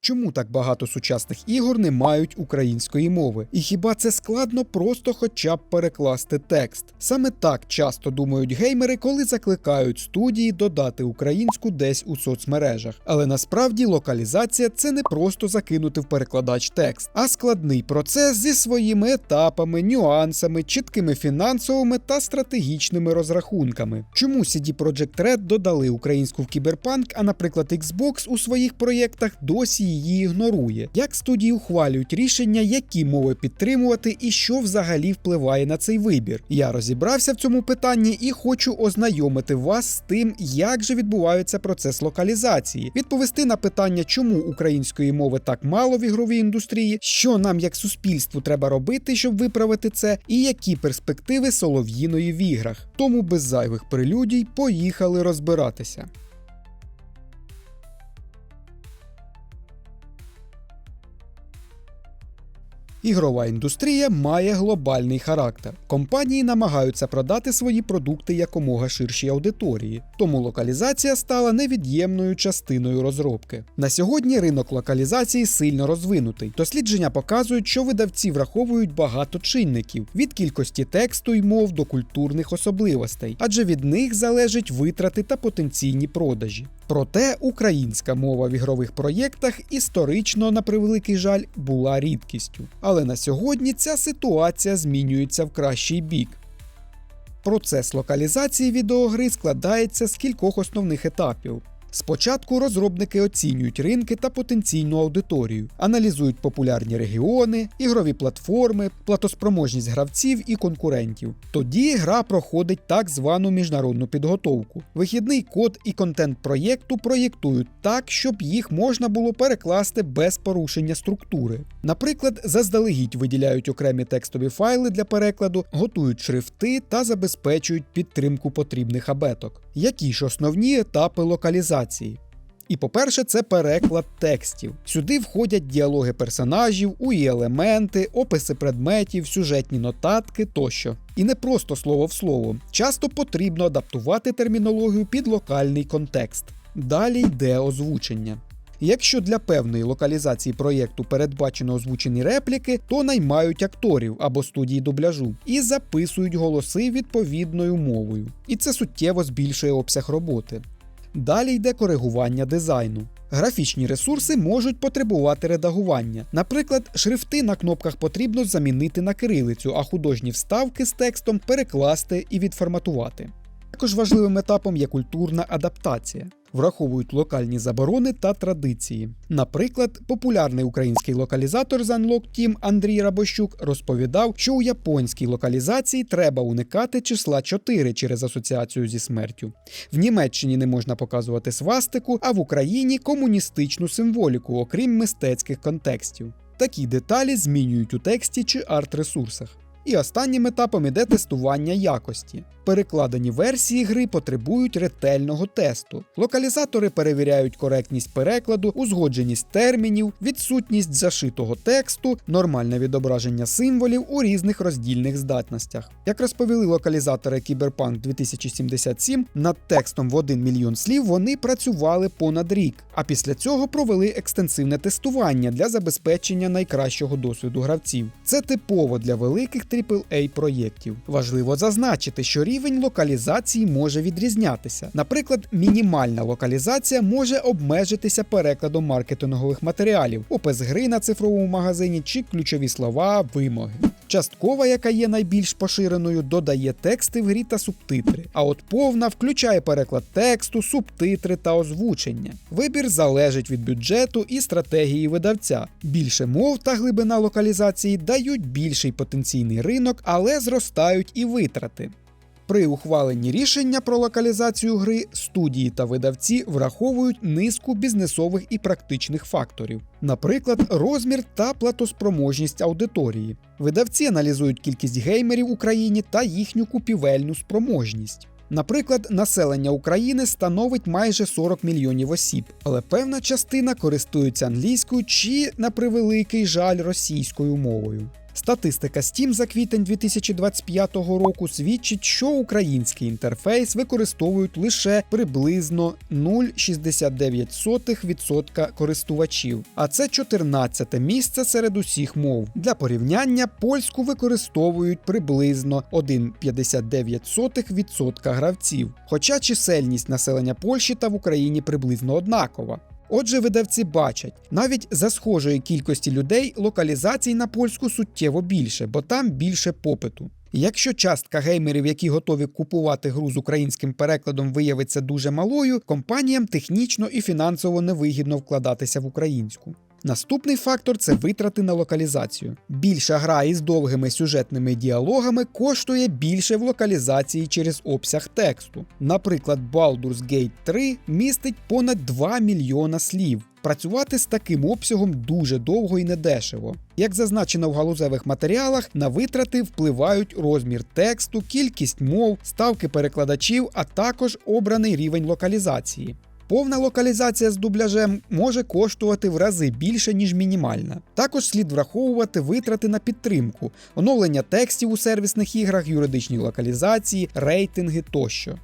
Чому так багато сучасних ігор не мають української мови? І хіба це складно просто хоча б перекласти текст? Саме так часто думають геймери, коли закликають студії додати українську десь у соцмережах. Але насправді локалізація це не просто закинути в перекладач текст, а складний процес зі своїми етапами, нюансами, чіткими фінансовими та стратегічними розрахунками. Чому CD Projekt Red додали українську в Кіберпанк, а наприклад Xbox у своїх проєктах досі її ігнорує? Як студії ухвалюють рішення, які мови підтримувати і що взагалі впливає на цей вибір? Я розібрався в цьому питанні і хочу ознайомити вас з тим, як же відбувається процес локалізації, відповісти на питання, чому української мови так мало в ігровій індустрії, що нам як суспільству треба робити, щоб виправити це, і які перспективи солов'їної в іграх. Тому без зайвих прелюдій поїхали розбиратися. Ігрова індустрія має глобальний характер. Компанії намагаються продати свої продукти якомога ширшій аудиторії, тому локалізація стала невід'ємною частиною розробки. На сьогодні ринок локалізації сильно розвинутий. Дослідження показують, що видавці враховують багато чинників від кількості тексту й мов до культурних особливостей, адже від них залежать витрати та потенційні продажі. Проте українська мова в ігрових проєктах історично, на превеликий жаль, була рідкістю. Але на сьогодні ця ситуація змінюється в кращий бік. Процес локалізації відеогри складається з кількох основних етапів. Спочатку розробники оцінюють ринки та потенційну аудиторію, аналізують популярні регіони, ігрові платформи, платоспроможність гравців і конкурентів. Тоді гра проходить так звану міжнародну підготовку. Вихідний код і контент проєкту проєктують так, щоб їх можна було перекласти без порушення структури. Наприклад, заздалегідь виділяють окремі текстові файли для перекладу, готують шрифти та забезпечують підтримку потрібних абеток. Які ж основні етапи локалізації? І по-перше, це переклад текстів. Сюди входять діалоги персонажів, UI елементи, описи предметів, сюжетні нотатки тощо. І не просто слово в слово. Часто потрібно адаптувати термінологію під локальний контекст. Далі йде озвучення. Якщо для певної локалізації проєкту передбачено озвучені репліки, то наймають акторів або студії дубляжу і записують голоси відповідною мовою. І це суттєво збільшує обсяг роботи. Далі йде коригування дизайну. Графічні ресурси можуть потребувати редагування. Наприклад, шрифти на кнопках потрібно замінити на кирилицю, а художні вставки з текстом перекласти і відформатувати. Також важливим етапом є культурна адаптація. Враховують локальні заборони та традиції. Наприклад, популярний український локалізатор з Unlock Team Андрій Рабощук розповідав, що у японській локалізації треба уникати числа 4 через асоціацію зі смертю. В Німеччині не можна показувати свастику, а в Україні комуністичну символіку, окрім мистецьких контекстів. Такі деталі змінюють у тексті чи арт-ресурсах. І останнім етапом іде тестування якості. Перекладені версії гри потребують ретельного тесту. Локалізатори перевіряють коректність перекладу, узгодженість термінів, відсутність зашитого тексту, нормальне відображення символів у різних роздільних здатностях. Як розповіли локалізатори Cyberpunk 2077, над текстом в 1 мільйон слів вони працювали понад рік, а після цього провели екстенсивне тестування для забезпечення найкращого досвіду гравців. Це типово для великих AAA проєктів. Важливо зазначити, що рівень локалізації може відрізнятися. Наприклад, мінімальна локалізація може обмежитися перекладом маркетингових матеріалів, опис гри на цифровому магазині чи ключові слова, вимоги. Часткова, яка є найбільш поширеною, додає тексти в грі та субтитри. А от повна включає переклад тексту, субтитри та озвучення. Вибір залежить від бюджету і стратегії видавця. Більше мов та глибина локалізації дають більший потенційний ринок, але зростають і витрати. При ухваленні рішення про локалізацію гри студії та видавці враховують низку бізнесових і практичних факторів, наприклад, розмір та платоспроможність аудиторії. Видавці аналізують кількість геймерів в Україні та їхню купівельну спроможність. Наприклад, населення України становить майже 40 мільйонів осіб, але певна частина користується англійською чи, на превеликий жаль, російською мовою. Статистика Steam за квітень 2025 року свідчить, що український інтерфейс використовують лише приблизно 0,69% користувачів, а це 14 місце серед усіх мов. Для порівняння польську використовують приблизно 1,59% гравців, хоча чисельність населення Польщі та в Україні приблизно однакова. Отже, видавці бачать, навіть за схожої кількості людей локалізацій на польську суттєво більше, бо там більше попиту. Якщо частка геймерів, які готові купувати гру з українським перекладом, виявиться дуже малою, компаніям технічно і фінансово невигідно вкладатися в українську. Наступний фактор це витрати на локалізацію. Більша гра із довгими сюжетними діалогами коштує більше в локалізації через обсяг тексту. Наприклад, Baldur's Gate 3 містить понад 2 мільйона слів. Працювати з таким обсягом дуже довго і недешево. Як зазначено в галузевих матеріалах, на витрати впливають розмір тексту, кількість мов, ставки перекладачів, а також обраний рівень локалізації. Повна локалізація з дубляжем може коштувати в рази більше, ніж мінімальна. Також слід враховувати витрати на підтримку, оновлення текстів у сервісних іграх, юридичні локалізації, рейтинги тощо.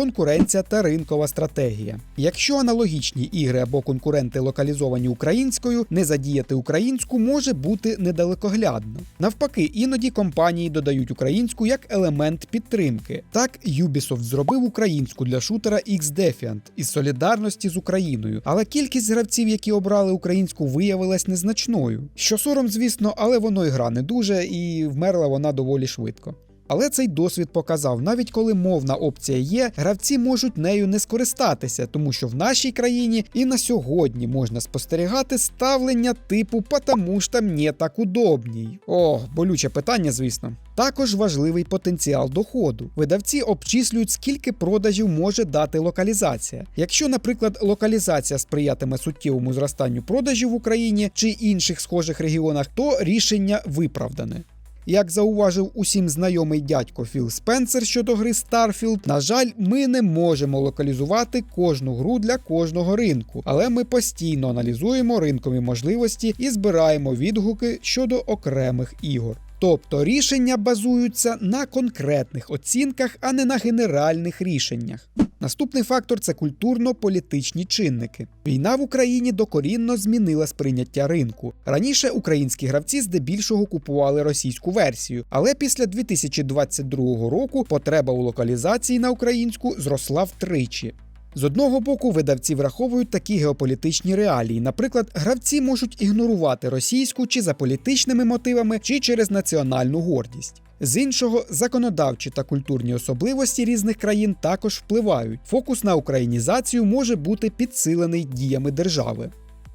Конкуренція та ринкова стратегія. Якщо аналогічні ігри або конкуренти локалізовані українською, не задіяти українську може бути недалекоглядно. Навпаки, іноді компанії додають українську як елемент підтримки. Так, Ubisoft зробив українську для шутера X-Defiant із солідарності з Україною, але кількість гравців, які обрали українську, виявилась незначною. Що сором, звісно, але воно і гра не дуже, і вмерла вона доволі швидко. Але цей досвід показав, навіть коли мовна опція є, гравці можуть нею не скористатися, тому що в нашій країні і на сьогодні можна спостерігати ставлення типу «потому що мені так удобній. О, болюче питання, звісно. Також важливий потенціал доходу. Видавці обчислюють, скільки продажів може дати локалізація. Якщо, наприклад, локалізація сприятиме суттєвому зростанню продажів в Україні чи інших схожих регіонах, то рішення виправдане. Як зауважив усім знайомий дядько Філ Спенсер щодо гри Starfield, на жаль, ми не можемо локалізувати кожну гру для кожного ринку, але ми постійно аналізуємо ринкові можливості і збираємо відгуки щодо окремих ігор. Тобто рішення базуються на конкретних оцінках, а не на генеральних рішеннях. Наступний фактор це культурно-політичні чинники. Війна в Україні докорінно змінила сприйняття ринку. Раніше українські гравці здебільшого купували російську версію, але після 2022 року потреба у локалізації на українську зросла втричі. З одного боку, видавці враховують такі геополітичні реалії. Наприклад, гравці можуть ігнорувати російську чи за політичними мотивами, чи через національну гордість. З іншого, законодавчі та культурні особливості різних країн також впливають. Фокус на українізацію може бути підсилений діями держави.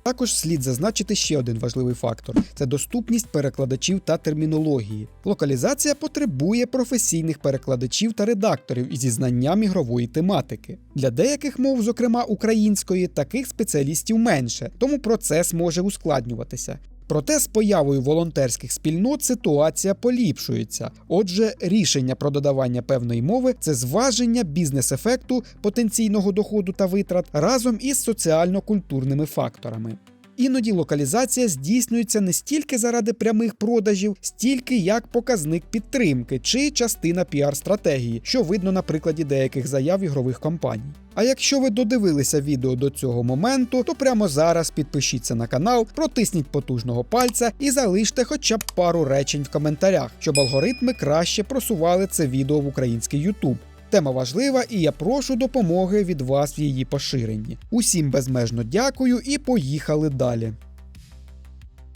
Також слід зазначити ще один важливий фактор: це доступність перекладачів та термінології. Локалізація потребує професійних перекладачів та редакторів зі знанням ігрової тематики. Для деяких мов, зокрема української, таких спеціалістів менше, тому процес може ускладнюватися. Проте з появою волонтерських спільнот ситуація поліпшується. Отже, рішення про додавання певної мови це зваження бізнес-ефекту, потенційного доходу та витрат разом із соціально-культурними факторами. Іноді локалізація здійснюється не стільки заради прямих продажів, стільки як показник підтримки чи частина піар-стратегії, що видно на прикладі деяких заяв ігрових компаній. А якщо ви додивилися відео до цього моменту, то прямо зараз підпишіться на канал, протисніть потужного пальця і залиште хоча б пару речень в коментарях, щоб алгоритми краще просували це відео в український YouTube. Тема важлива, і я прошу допомоги від вас в її поширенні. Усім безмежно дякую і поїхали далі.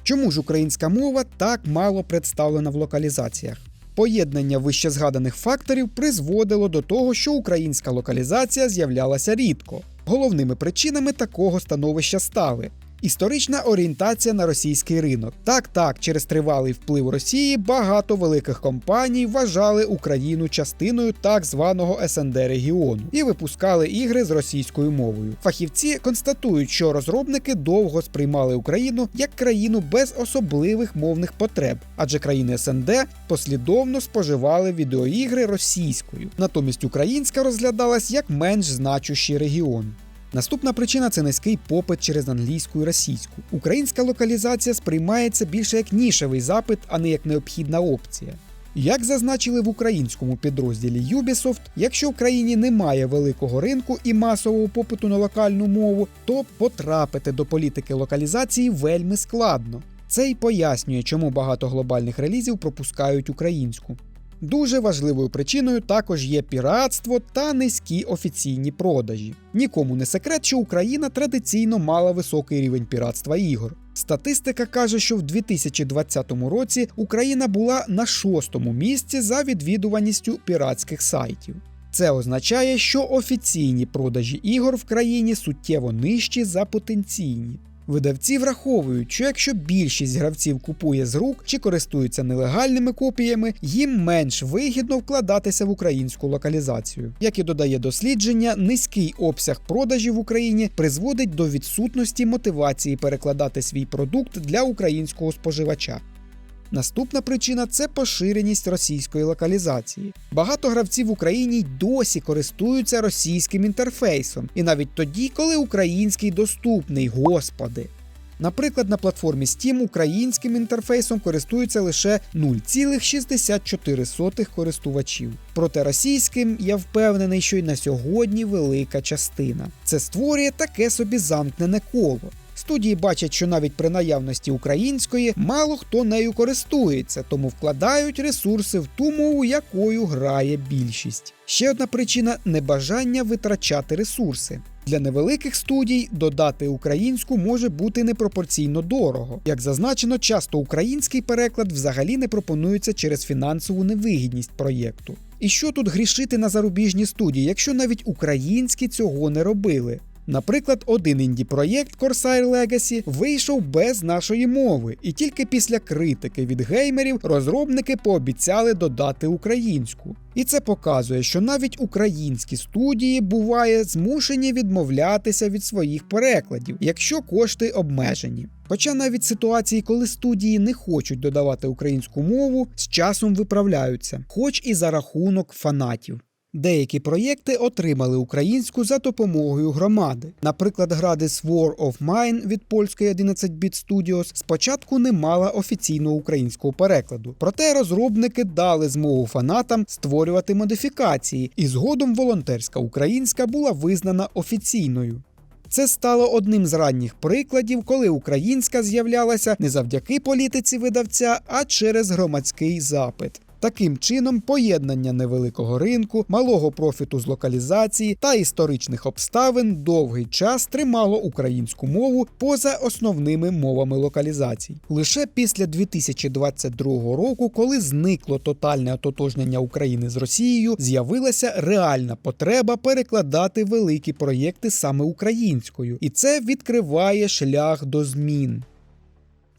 Чому ж українська мова так мало представлена в локалізаціях? Поєднання вище згаданих факторів призводило до того, що українська локалізація з'являлася рідко. Головними причинами такого становища стали Історична орієнтація на російський ринок. Так, так, через тривалий вплив Росії багато великих компаній вважали Україну частиною так званого СНД регіону і випускали ігри з російською мовою. Фахівці констатують, що розробники довго сприймали Україну як країну без особливих мовних потреб, адже країни СНД послідовно споживали відеоігри російською. Натомість українська розглядалась як менш значущий регіон. Наступна причина це низький попит через англійську і російську. Українська локалізація сприймається більше як нішевий запит, а не як необхідна опція. Як зазначили в українському підрозділі Ubisoft, якщо в країні немає великого ринку і масового попиту на локальну мову, то потрапити до політики локалізації вельми складно. Це й пояснює, чому багато глобальних релізів пропускають українську. Дуже важливою причиною також є піратство та низькі офіційні продажі. Нікому не секрет, що Україна традиційно мала високий рівень піратства ігор. Статистика каже, що в 2020 році Україна була на шостому місці за відвідуваністю піратських сайтів. Це означає, що офіційні продажі ігор в країні суттєво нижчі за потенційні. Видавці враховують, що якщо більшість гравців купує з рук чи користуються нелегальними копіями, їм менш вигідно вкладатися в українську локалізацію. Як і додає дослідження, низький обсяг продажів в Україні призводить до відсутності мотивації перекладати свій продукт для українського споживача. Наступна причина це поширеність російської локалізації. Багато гравців в Україні досі користуються російським інтерфейсом, і навіть тоді, коли український доступний, господи. Наприклад, на платформі Steam українським інтерфейсом користуються лише 0,64 користувачів. Проте російським я впевнений, що й на сьогодні велика частина. Це створює таке собі замкнене коло. Студії бачать, що навіть при наявності української мало хто нею користується, тому вкладають ресурси в ту мову, якою грає більшість. Ще одна причина небажання витрачати ресурси. Для невеликих студій додати українську може бути непропорційно дорого. Як зазначено, часто український переклад взагалі не пропонується через фінансову невигідність проєкту. І що тут грішити на зарубіжні студії, якщо навіть українські цього не робили? Наприклад, один інді проєкт Corsair Legacy вийшов без нашої мови, і тільки після критики від геймерів розробники пообіцяли додати українську. І це показує, що навіть українські студії буває змушені відмовлятися від своїх перекладів, якщо кошти обмежені. Хоча навіть ситуації, коли студії не хочуть додавати українську мову, з часом виправляються, хоч і за рахунок фанатів. Деякі проєкти отримали українську за допомогою громади. Наприклад, гра This War of Mine від польської 11-bit Studios спочатку не мала офіційного українського перекладу, проте розробники дали змогу фанатам створювати модифікації, і згодом волонтерська українська була визнана офіційною. Це стало одним з ранніх прикладів, коли українська з'являлася не завдяки політиці видавця, а через громадський запит. Таким чином, поєднання невеликого ринку, малого профіту з локалізації та історичних обставин довгий час тримало українську мову поза основними мовами локалізацій. Лише після 2022 року, коли зникло тотальне ототожнення України з Росією, з'явилася реальна потреба перекладати великі проєкти саме українською, і це відкриває шлях до змін.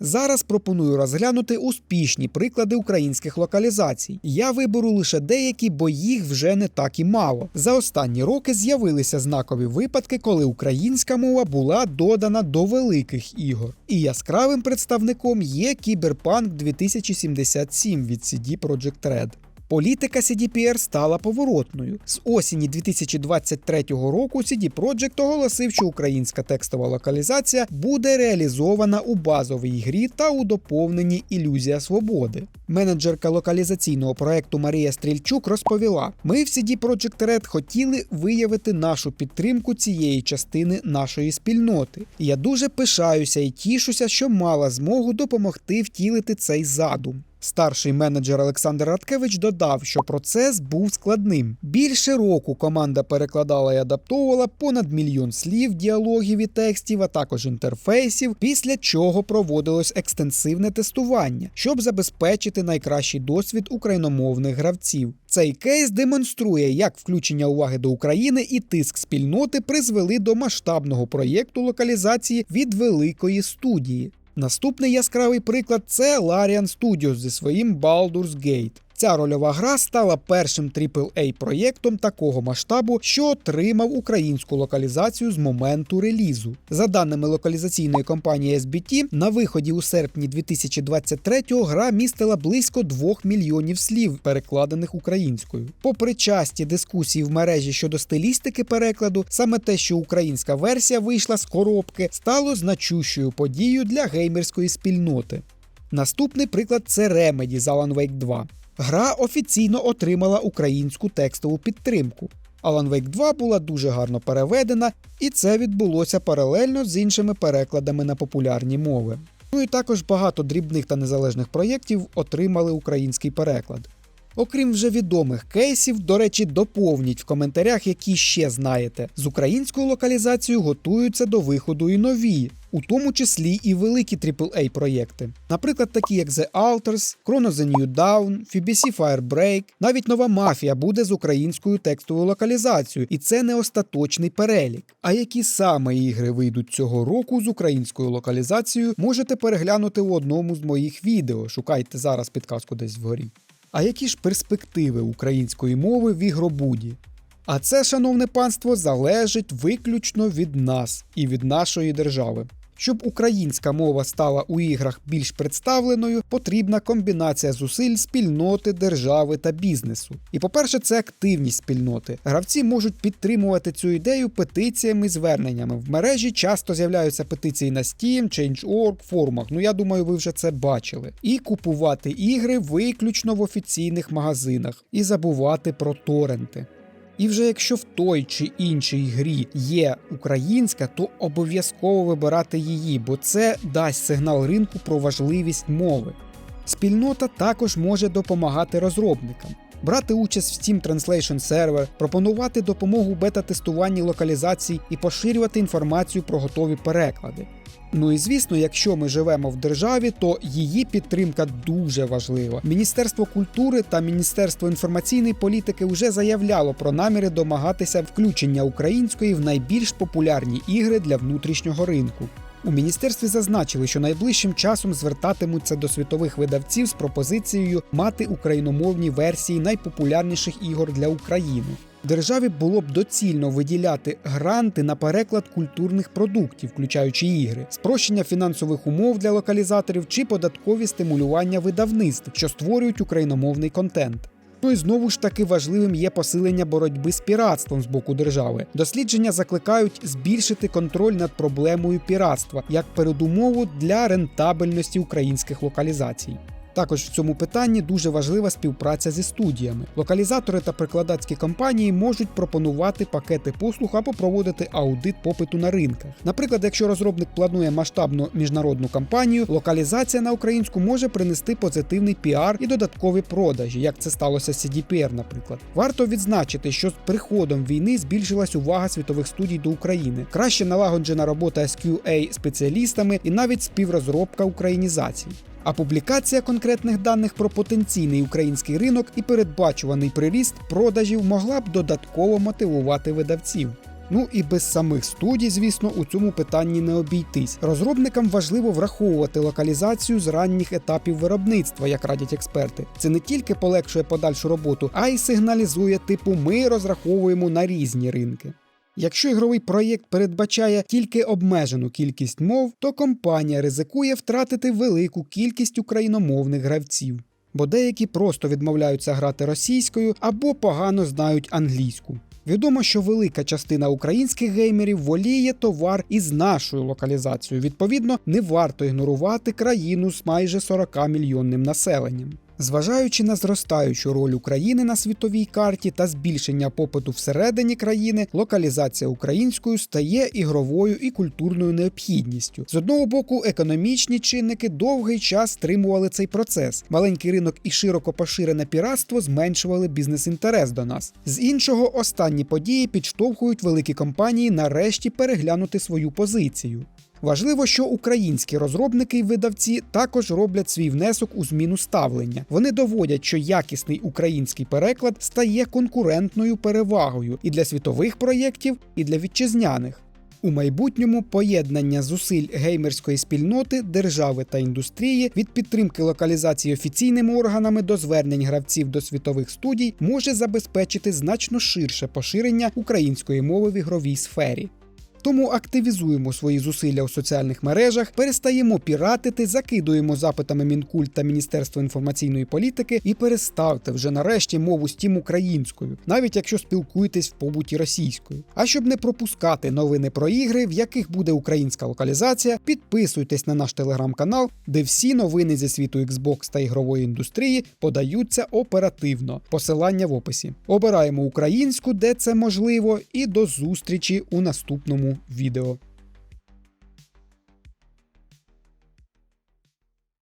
Зараз пропоную розглянути успішні приклади українських локалізацій. Я виберу лише деякі, бо їх вже не так і мало. За останні роки з'явилися знакові випадки, коли українська мова була додана до великих ігор. І яскравим представником є Cyberpunk 2077 від CD Projekt Red. Політика CDPR стала поворотною. З осені 2023 року CD Projekt оголосив, що українська текстова локалізація буде реалізована у базовій грі та у доповненні Ілюзія свободи. Менеджерка локалізаційного проекту Марія Стрільчук розповіла: ми в CD Projekt Red хотіли виявити нашу підтримку цієї частини нашої спільноти. І я дуже пишаюся і тішуся, що мала змогу допомогти втілити цей задум. Старший менеджер Олександр Радкевич додав, що процес був складним. Більше року команда перекладала і адаптовувала понад мільйон слів, діалогів і текстів, а також інтерфейсів, після чого проводилось екстенсивне тестування, щоб забезпечити найкращий досвід україномовних гравців. Цей кейс демонструє, як включення уваги до України і тиск спільноти призвели до масштабного проєкту локалізації від великої студії. Наступний яскравий приклад це Larian Studios зі своїм Baldur's Gate. Ця рольова гра стала першим aaa проєктом такого масштабу, що отримав українську локалізацію з моменту релізу. За даними локалізаційної компанії SBT, на виході у серпні 2023-го гра містила близько 2 мільйонів слів, перекладених українською. Попри часті дискусії в мережі щодо стилістики перекладу, саме те, що українська версія вийшла з коробки, стало значущою подією для геймерської спільноти. Наступний приклад це Remedy з Alan Wake 2. Гра офіційно отримала українську текстову підтримку. Alan Wake 2 була дуже гарно переведена, і це відбулося паралельно з іншими перекладами на популярні мови. Ну і також багато дрібних та незалежних проєктів отримали український переклад. Окрім вже відомих кейсів, до речі, доповніть в коментарях, які ще знаєте. З українською локалізацією готуються до виходу і нові, у тому числі і великі aaa проєкти. Наприклад, такі як The Alters, Chrono The New Dawn, FBC Firebreak, навіть нова мафія буде з українською текстовою локалізацією, і це не остаточний перелік. А які саме ігри вийдуть цього року з українською локалізацією, можете переглянути у одному з моїх відео. Шукайте зараз підказку десь вгорі. А які ж перспективи української мови в ігробуді? А це, шановне панство, залежить виключно від нас і від нашої держави. Щоб українська мова стала у іграх більш представленою, потрібна комбінація зусиль спільноти, держави та бізнесу. І по-перше, це активність спільноти. Гравці можуть підтримувати цю ідею петиціями зверненнями. В мережі часто з'являються петиції на Steam, Change.org, форумах. Ну я думаю, ви вже це бачили. І купувати ігри виключно в офіційних магазинах, і забувати про торренти. І вже якщо в той чи іншій грі є українська, то обов'язково вибирати її, бо це дасть сигнал ринку про важливість мови. Спільнота також може допомагати розробникам. Брати участь в Steam Translation Server, пропонувати допомогу бета-тестуванні локалізацій і поширювати інформацію про готові переклади. Ну і звісно, якщо ми живемо в державі, то її підтримка дуже важлива. Міністерство культури та Міністерство інформаційної політики вже заявляло про наміри домагатися включення української в найбільш популярні ігри для внутрішнього ринку. У міністерстві зазначили, що найближчим часом звертатимуться до світових видавців з пропозицією мати україномовні версії найпопулярніших ігор для України. Державі було б доцільно виділяти гранти на переклад культурних продуктів, включаючи ігри, спрощення фінансових умов для локалізаторів чи податкові стимулювання видавництв, що створюють україномовний контент. Ну і знову ж таки важливим є посилення боротьби з піратством з боку держави. Дослідження закликають збільшити контроль над проблемою піратства як передумову для рентабельності українських локалізацій. Також в цьому питанні дуже важлива співпраця зі студіями. Локалізатори та прикладацькі компанії можуть пропонувати пакети послуг або проводити аудит попиту на ринках. Наприклад, якщо розробник планує масштабну міжнародну кампанію, локалізація на українську може принести позитивний піар і додаткові продажі, як це сталося з CDPR, наприклад. Варто відзначити, що з приходом війни збільшилась увага світових студій до України, краще налагоджена робота з QA спеціалістами і навіть співрозробка українізацій. А публікація конкретних даних про потенційний український ринок і передбачуваний приріст продажів могла б додатково мотивувати видавців. Ну і без самих студій, звісно, у цьому питанні не обійтись. Розробникам важливо враховувати локалізацію з ранніх етапів виробництва, як радять експерти. Це не тільки полегшує подальшу роботу, а й сигналізує типу ми розраховуємо на різні ринки. Якщо ігровий проєкт передбачає тільки обмежену кількість мов, то компанія ризикує втратити велику кількість україномовних гравців, бо деякі просто відмовляються грати російською або погано знають англійську. Відомо, що велика частина українських геймерів воліє товар із нашою локалізацією. Відповідно, не варто ігнорувати країну з майже 40 мільйонним населенням. Зважаючи на зростаючу роль України на світовій карті та збільшення попиту всередині країни, локалізація українською стає ігровою і культурною необхідністю. З одного боку, економічні чинники довгий час стримували цей процес. Маленький ринок і широко поширене піратство зменшували бізнес-інтерес до нас. З іншого, останні події підштовхують великі компанії нарешті переглянути свою позицію. Важливо, що українські розробники і видавці також роблять свій внесок у зміну ставлення. Вони доводять, що якісний український переклад стає конкурентною перевагою і для світових проєктів, і для вітчизняних. У майбутньому поєднання зусиль геймерської спільноти, держави та індустрії від підтримки локалізації офіційними органами до звернень гравців до світових студій може забезпечити значно ширше поширення української мови в ігровій сфері. Тому активізуємо свої зусилля у соціальних мережах, перестаємо піратити, закидуємо запитами Мінкульт та Міністерство інформаційної політики і переставте вже нарешті мову Steam українською, навіть якщо спілкуєтесь в побуті російською. А щоб не пропускати новини про ігри, в яких буде українська локалізація, підписуйтесь на наш телеграм-канал, де всі новини зі світу Xbox та ігрової індустрії подаються оперативно. Посилання в описі. Обираємо українську, де це можливо, і до зустрічі у наступному відео.